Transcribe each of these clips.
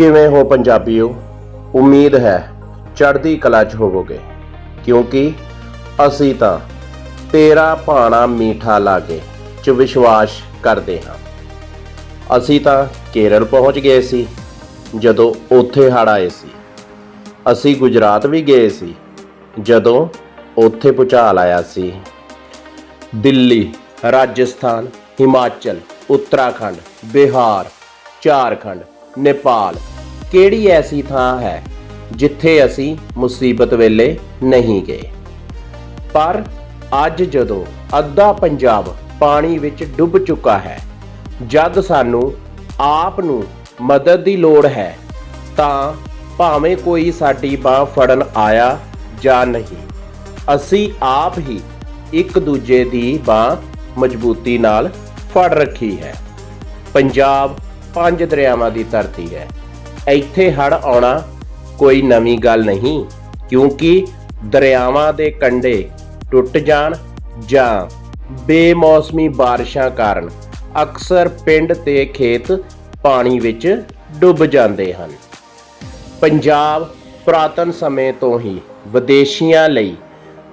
ਕਿਵੇਂ ਹੋ ਪੰਜਾਬੀਓ? ਉਮੀਦ ਹੈ ਚੜ੍ਹਦੀ ਕਲਾ 'ਚ ਹੋਵੋਗੇ, ਕਿਉਂਕਿ ਅਸੀਂ ਤਾਂ ਤੇਰਾ ਭਾਣਾ ਮੀਠਾ ਲਾਗੇ 'ਚ ਵਿਸ਼ਵਾਸ ਕਰਦੇ ਹਾਂ। ਅਸੀਂ ਤਾਂ ਕੇਰਲ ਪਹੁੰਚ ਗਏ ਸੀ, ਜਦੋਂ ਉੱਥੇ ਹੜ੍ਹ ਆਏ ਸੀ। ਅਸੀਂ ਗੁਜਰਾਤ ਵੀ ਗਏ ਸੀ, ਜਦੋਂ ਉੱਥੇ ਭੁਚਾਲ ਆਇਆ ਸੀ। ਦਿੱਲੀ, ਰਾਜਸਥਾਨ, ਹਿਮਾਚਲ, ਉੱਤਰਾਖੰਡ, ਬਿਹਾਰ, ਝਾਰਖੰਡ, ਨੇਪਾਲ ਕਿਹੜੀ ਐਸੀ ਥਾਂ ਹੈ ਜਿੱਥੇ ਅਸੀਂ ਮੁਸੀਬਤ ਵੇਲੇ ਨਹੀਂ ਗਏ? ਪਰ ਅੱਜ ਜਦੋਂ ਅੱਧਾ ਪੰਜਾਬ ਪਾਣੀ ਵਿੱਚ ਡੁੱਬ ਚੁੱਕਾ ਹੈ, ਜਦ ਸਾਨੂੰ ਆਪ ਨੂੰ ਮਦਦ ਦੀ ਲੋੜ ਹੈ, ਤਾਂ ਭਾਵੇਂ ਕੋਈ ਸਾਡੀ ਬਾਹ ਫੜਨ ਆਇਆ ਜਾਂ ਨਹੀਂ, ਅਸੀਂ ਆਪ ਹੀ ਇੱਕ ਦੂਜੇ ਦੀ ਬਾਹ ਮਜ਼ਬੂਤੀ ਨਾਲ ਫੜ ਰੱਖੀ ਹੈ। ਪੰਜਾਬ ਪੰਜ ਦਰਿਆਵਾਂ ਦੀ ਧਰਤੀ ਹੈ। ਇੱਥੇ ਹੜ ਆਉਣਾ ਕੋਈ ਨਵੀਂ ਗੱਲ ਨਹੀਂ, ਕਿਉਂਕਿ ਦਰਿਆਵਾਂ ਦੇ ਕੰਢੇ ਟੁੱਟ ਜਾਣ ਜਾਂ ਬੇਮੌਸਮੀ ਬਾਰਿਸ਼ਾਂ ਕਾਰਨ ਅਕਸਰ ਪਿੰਡ ਤੇ ਖੇਤ ਪਾਣੀ ਵਿੱਚ ਡੁੱਬ ਜਾਂਦੇ ਹਨ। ਪੰਜਾਬ ਪੁਰਾਤਨ ਸਮੇਂ ਤੋਂ ਹੀ ਵਿਦੇਸ਼ੀਆਂ ਲਈ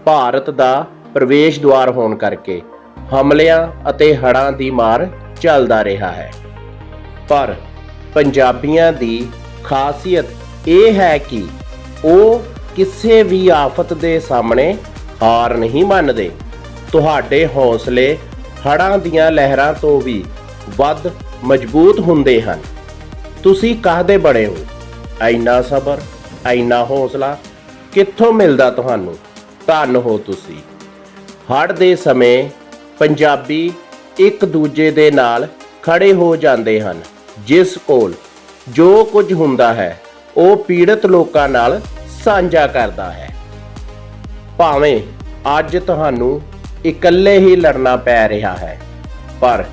ਭਾਰਤ ਦਾ ਪ੍ਰਵੇਸ਼ ਦੁਆਰ ਹੋਣ ਕਰਕੇ ਹਮਲਿਆਂ ਅਤੇ ਹੜ੍ਹਾਂ ਦੀ ਮਾਰ ਚੱਲਦਾ ਰਿਹਾ ਹੈ। ਪਰ ਪੰਜਾਬੀਆਂ ਦੀ ਖਾਸੀਅਤ ਇਹ ਹੈ ਕਿ ਉਹ ਕਿਸੇ ਵੀ ਆਫਤ ਦੇ ਸਾਹਮਣੇ ਹਾਰ ਨਹੀਂ ਮੰਨਦੇ। ਤੁਹਾਡੇ ਹੌਸਲੇ ਹੜ੍ਹਾਂ ਦੀਆਂ ਲਹਿਰਾਂ ਤੋਂ ਵੀ ਵੱਧ ਮਜ਼ਬੂਤ ਹੁੰਦੇ ਹਨ। ਤੁਸੀਂ ਕਾਹਦੇ ਬੜੇ ਹੋ? ਐਨਾ ਸਬਰ, ਐਨਾ ਹੌਸਲਾ ਕਿੱਥੋਂ ਮਿਲਦਾ ਤੁਹਾਨੂੰ? ਧੰਨ ਹੋ ਤੁਸੀਂ। ਹੜ੍ਹ ਦੇ ਸਮੇਂ ਪੰਜਾਬੀ ਇੱਕ ਦੂਜੇ ਦੇ ਨਾਲ ਖੜੇ ਹੋ ਜਾਂਦੇ ਹਨ, ਜਿਸ ਕੋਲ ਜੋ ਕੁਝ ਹੁੰਦਾ ਹੈ, ਉਹ ਪੀੜਤ ਲੋਕਾਂ ਨਾਲ ਸਾਂਝਾ ਕਰਦਾ ਹੈ। ਭਾਵੇਂ ਅੱਜ ਤੁਹਾਨੂੰ ਇਕੱਲੇ ਹੀ ਲੜਨਾ ਪੈ ਰਿਹਾ ਹੈ, ਪਰ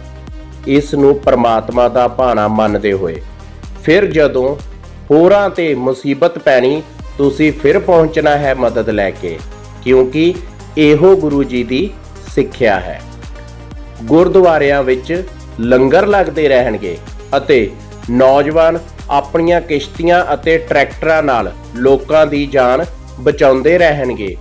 ਇਸ ਨੂੰ ਪ੍ਰਮਾਤਮਾ ਦਾ ਭਾਣਾ ਮੰਨਦੇ ਹੋਏ, ਫਿਰ ਜਦੋਂ ਹੋਰਾਂ ਤੇ ਮੁਸੀਬਤ ਪੈਣੀ, ਤੁਸੀਂ ਫਿਰ ਪਹੁੰਚਣਾ ਹੈ ਮਦਦ ਲੈ ਕੇ, ਕਿਉਂਕਿ ਇਹੋ ਗੁਰੂ ਜੀ ਦੀ ਸਿੱਖਿਆ ਹੈ। ਗੁਰਦੁਆਰਿਆਂ ਵਿੱਚ ਲੰਗਰ ਲੱਗਦੇ ਰਹਿਣਗੇ ਅਤੇ ਨੌਜਵਾਨ ਆਪਣੀਆਂ ਕਿਸ਼ਤੀਆਂ ਅਤੇ ਟਰੈਕਟਰਾਂ ਨਾਲ ਲੋਕਾਂ ਦੀ ਜਾਨ ਬਚਾਉਂਦੇ ਰਹਿਣਗੇ।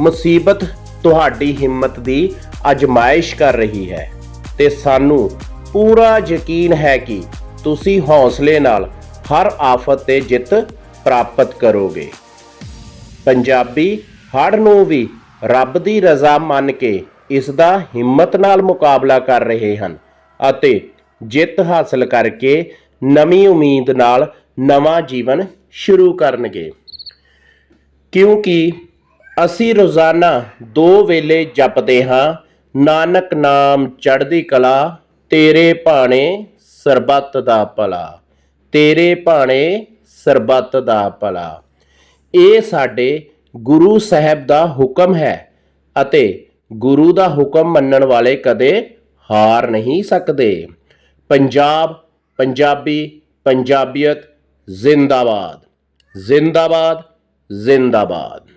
ਮੁਸੀਬਤ ਤੁਹਾਡੀ ਹਿੰਮਤ ਦੀ ਅਜਮਾਇਸ਼ ਕਰ ਰਹੀ ਹੈ ਤੇ ਸਾਨੂੰ ਪੂਰਾ ਯਕੀਨ ਹੈ ਕਿ ਤੁਸੀਂ ਹੌਸਲੇ ਨਾਲ ਹਰ ਆਫਤ ਤੇ ਜਿੱਤ ਪ੍ਰਾਪਤ ਕਰੋਗੇ। ਪੰਜਾਬੀ ਹੜ੍ਹ ਨੂੰ ਵੀ ਰੱਬ ਦੀ ਰਜ਼ਾ ਮੰਨ ਕੇ ਇਸ ਦਾ ਹਿੰਮਤ ਨਾਲ ਮੁਕਾਬਲਾ ਕਰ ਰਹੇ ਹਨ ਅਤੇ ਜਿੱਤ ਹਾਸਲ ਕਰਕੇ ਨਵੀਂ ਉਮੀਦ ਨਾਲ ਨਵਾਂ ਜੀਵਨ ਸ਼ੁਰੂ ਕਰਨਗੇ। ਕਿਉਂਕਿ ਅਸੀਂ ਰੋਜ਼ਾਨਾ ਦੋ ਵੇਲੇ ਜਪਦੇ ਹਾਂ, ਨਾਨਕ ਨਾਮ ਚੜ੍ਹਦੀ ਕਲਾ, ਤੇਰੇ ਭਾਣੇ ਸਰਬੱਤ ਦਾ ਭਲਾ, ਤੇਰੇ ਭਾਣੇ ਸਰਬੱਤ ਦਾ ਭਲਾ। ਇਹ ਸਾਡੇ ਗੁਰੂ ਸਾਹਿਬ ਦਾ ਹੁਕਮ ਹੈ ਅਤੇ ਗੁਰੂ ਦਾ ਹੁਕਮ ਮੰਨਣ ਵਾਲੇ ਕਦੇ ਹਾਰ ਨਹੀਂ ਸਕਦੇ। ਪੰਜਾਬ ਪੰਜਾਬੀ ਪੰਜਾਬੀਅਤ ਜ਼ਿੰਦਾਬਾਦ। ਜ਼ਿੰਦਾਬਾਦ ਜ਼ਿੰਦਾਬਾਦ।